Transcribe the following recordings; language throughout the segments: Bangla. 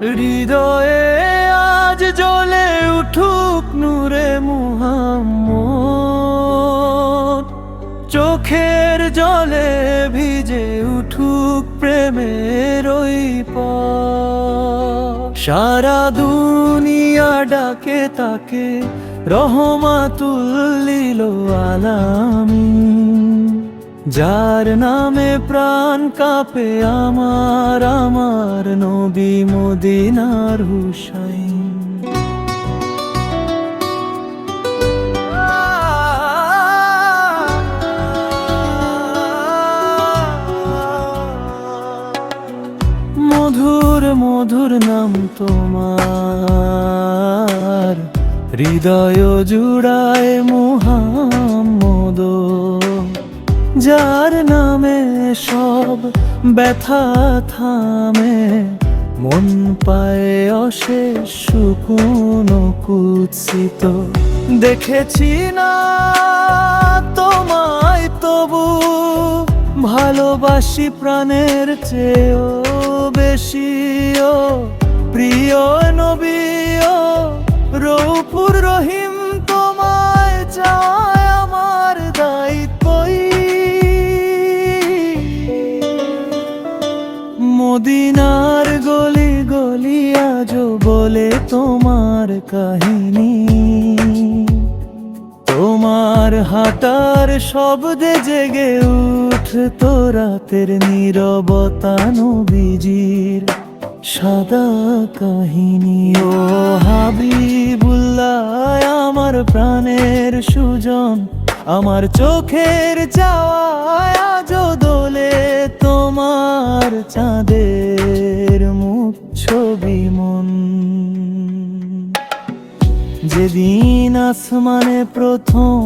হৃদয়ে আজ জ্বলে উঠুক নূরে মুহাম্মদ চোখের জলে ভিজে উঠুক প্রেমের ওই। সারা দুনিয়া ডাকে তাকে রহমাতুল্লিল আলামিন যার নামে প্রাণ কাঁপে আমার আমার নবী মদিনার হুসাইন। মধুর মধুর নাম তোমার, হৃদয় জুড়ায় মোহাম্মদ যার নামে সব ব্যথা থামে, মন পায় অশেষ সুকুন কুৎসিত। দেখেছি না তোমায় তবু, ভালোবাসি প্রাণের চেয়েও বেশি প্রিয় নবী ও রৌপুর রহিম। মদিনার গলি গলি আজও বলে তোমার কাহিনী। তোমার হাঁটার শব্দে জেগে উঠ তো রাতের নীরবতা নবীজির সাদা কাহিনী। ও হাবিবুল্লাহ, আমার প্রাণের সুজন আমার চোখের আজ দোলে তোমার চাঁদের মুখ ছবি মন। যেদিন আসমানে প্রথম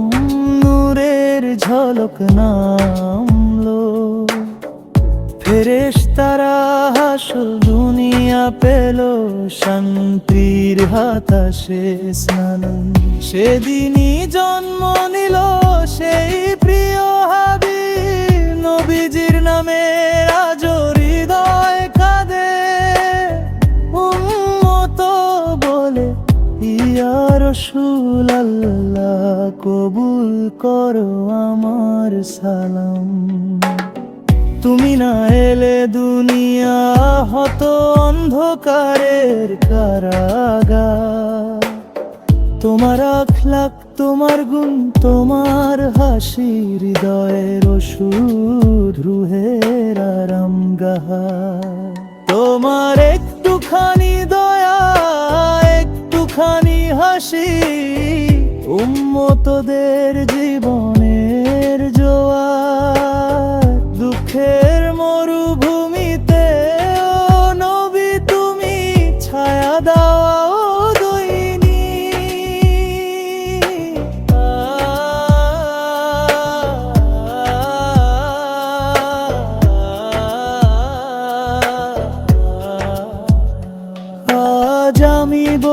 নূরের ঝলক নামলো, ফেরেশ তারা হাসল, দুনিয়া পেল শান্তির হাতাশে স্নান। সেদিনই জন্ম রসুল আল্লাহ কবুল করো আমার সালাম। তুমি না এলে দুনিয়া হত অন্ধকারের কারাগার। তোমার আখলাক তোমার গুণ, তোমার হাসি হৃদয়ের ওষুধ রুহের আরাম গাহা তোমার একটুখানি দয়া, একটুখানি হাসি উম্মতদের জীবনের জোয়ার দুঃখের মরুভূমিতে নবী তুমি ছায়া দাও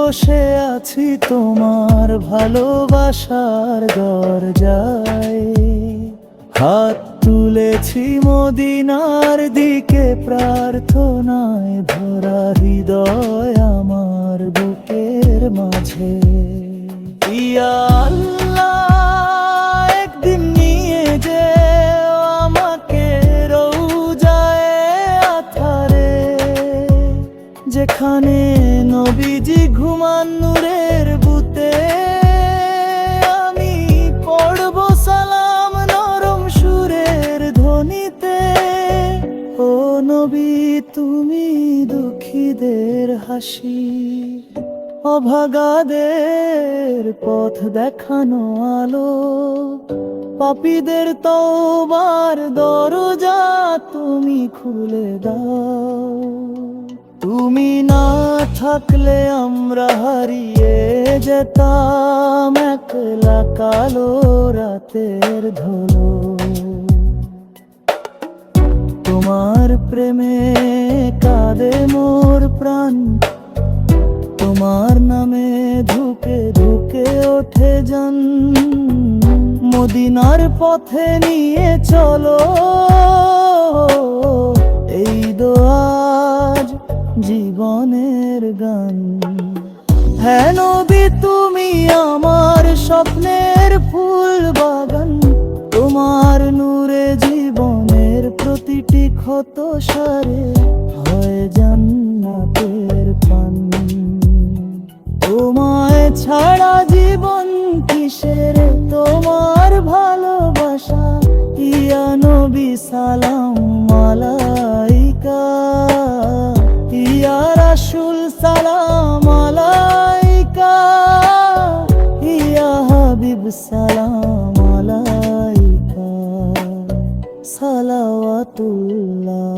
বসে আছি তোমার ভালোবাসার দরজায়। হাত তুলেছি মদিনার দিকে, প্রার্থনায় ভরা হৃদয় আমার বুকের মাঝে। ইয়া যেখানে নবীজি ঘুমান নূরের বুতে, আমি পড়ব সালাম নরম সুরের ধ্বনিতে। ও নবী, তুমি দুঃখীদের হাসি, অভাগাদের পথ দেখানো আলো। পাপীদের তওবার দরজা তুমি খুলে দাও। তুমি না থাকলে আমরা হারিয়ে যেতাম একলা কালো রাতের ধলো। তোমার প্রেমে কাঁদে মোর প্রাণ, তোমার নামে ধুকে ধুকে ওঠে যান। মদিনার পথে নিয়ে চলো ফুলের ফুল বাগান, তোমার নূরে জীবনের প্রতিটি ক্ষত সারে, হয় জান্নাতের পান। তোমায় ছাড়া জীবন কিসের? তোমার ভালোবাসা ইয়া নবী সালাম। সালাম আলাইকা সালাওয়াতুল্লাহ।